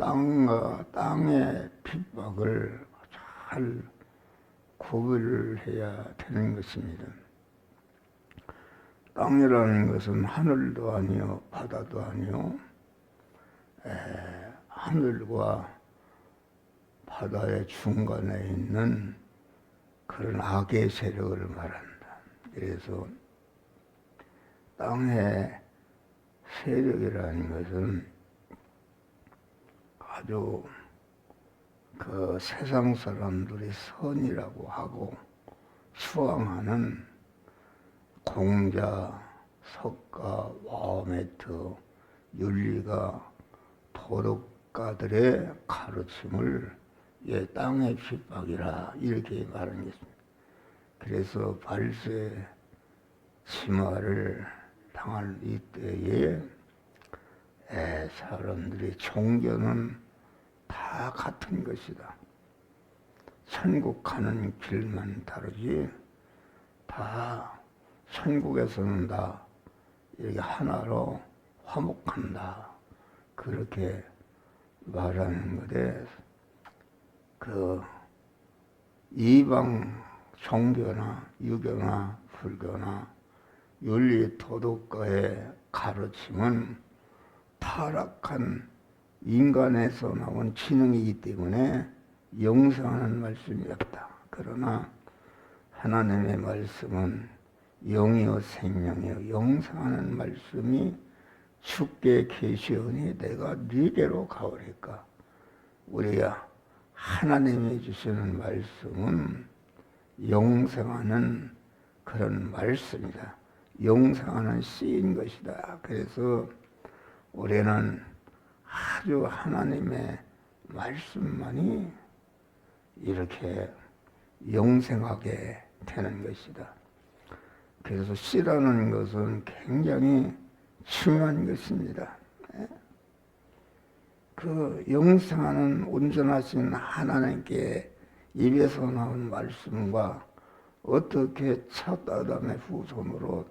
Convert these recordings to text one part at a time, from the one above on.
땅과 땅의 핍박을 잘 구별을 해야 되는 것입니다. 땅이라는 것은 하늘도 아니요 바다도 아니요 에, 하늘과 바다의 중간에 있는 그런 악의 세력을 말한다. 그래서 땅의 세력이라는 것은 아주 그 세상 사람들이 선이라고 하고 수왕하는 공자, 석가, 와메트, 윤리가 도덕가들의 가르침을 예, 땅의 핍박이라 이렇게 말하는 것입니다. 그래서 발세 치마를 당할 이때에 에, 사람들의 종교는 다 같은 것이다. 천국 가는 길만 다르지 다 천국에서는 다 이렇게 하나로 화목한다. 그렇게 말하는 것에 그 이방 종교나 유교나 불교나 윤리 도덕가의 가르침은 타락한 인간에서 나온 지능이기 때문에 영성하는 말씀이 없다. 그러나 하나님의 말씀은 영이요 생명이요 영성하는 말씀이 죽게 계시오니 내가 네게로 가오리까. 우리가 하나님이 주시는 말씀은 영생하는 그런 말씀이다. 영생하는 씨인 것이다. 그래서 우리는 아주 하나님의 말씀만이 이렇게 영생하게 되는 것이다. 그래서 씨라는 것은 굉장히 중요한 것입니다. 그 영생하는 온전하신 하나님께 입에서 나온 말씀과 어떻게 첫 아담의 후손으로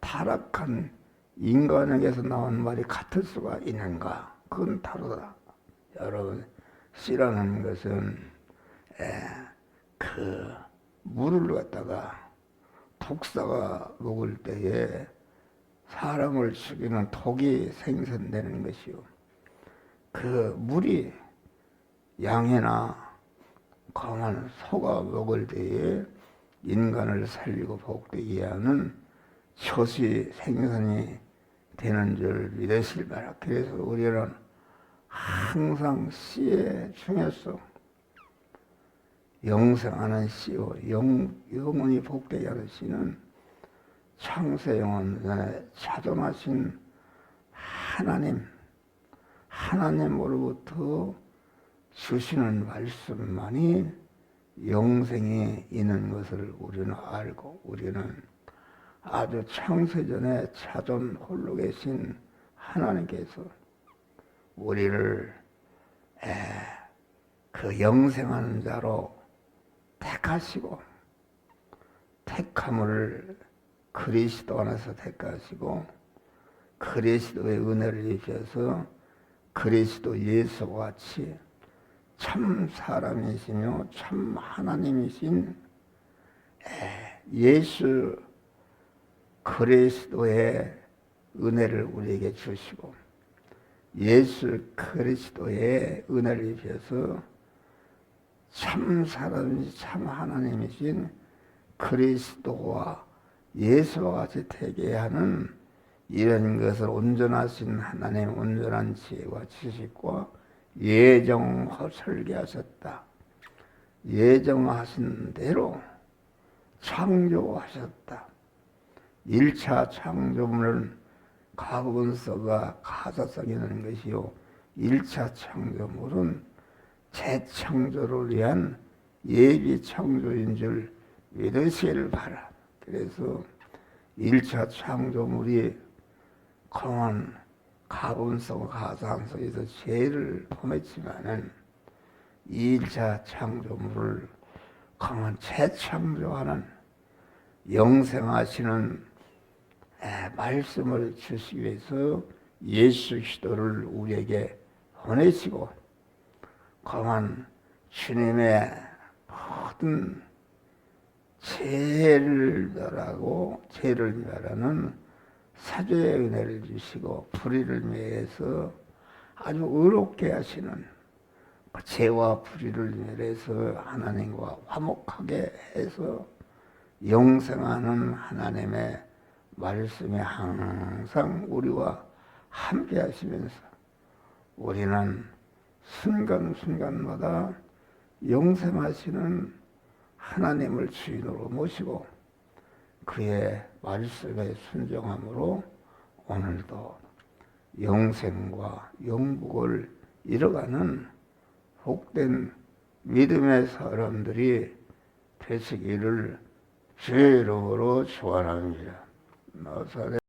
타락한 인간에게서 나온 말이 같을 수가 있는가? 그건 다르다. 여러분, 씨라는 것은 에, 그 물을 갖다가 독사가 먹을 때에 사람을 죽이는 독이 생성되는 것이요. 그 물이 양이나 강한 소가 먹을 때에 인간을 살리고 복되게 하는 효시 생선이 되는 줄 믿으실 바라. 그래서 우리는 항상 씨의 중에서 영생하는 씨요 영, 영원히 복되게 하는 씨는 창세영원에 자존하신 하나님 하나님으로부터 주시는 말씀만이 영생이 있는 것을 우리는 알고 우리는 아주 창세전에 자존 홀로 계신 하나님께서 우리를 에, 그 영생하는 자로 택하시고 택함을 그리스도 안에서 택하시고 그리스도의 은혜를 입혀서 그리스도 예수와 같이 참 사람이시며 참 하나님이신 예수 그리스도의 은혜를 우리에게 주시고 예수 그리스도의 은혜를 입혀서 참 사람이시 참 하나님이신 그리스도와 예수와 같이 되게 하는 이런 것을 온전하신 하나님 온전한 지혜와 지식과 예정 설계하셨다. 예정하신 대로 창조하셨다. 1차 창조물은 가분서가 가사성이라는 것이요. 1차 창조물은 재창조를 위한 예비 창조인 줄 믿으시기를 바라. 그래서 1차 창조물이 강한 가본성 가상성에서 죄를 범했지만은 2차 창조물을 강한 재창조하는 영생하시는 말씀을 주시기 위해서 예수 그리스도를 우리에게 보내시고 강한 주님의 모든 죄를 멸하고 죄를 멸하는 사죄의 은혜를 주시고 불의를 멸해서 아주 의롭게 하시는 그 죄와 불의를 멸해서 하나님과 화목하게 해서 영생하는 하나님의 말씀이 항상 우리와 함께 하시면서 우리는 순간순간마다 영생하시는 하나님을 주인으로 모시고 그의 말씀에 순종함으로 오늘도 영생과 영국을 이뤄가는 복된 믿음의 사람들이 되시기를 주의 이름으로 축원합니다. 나사렛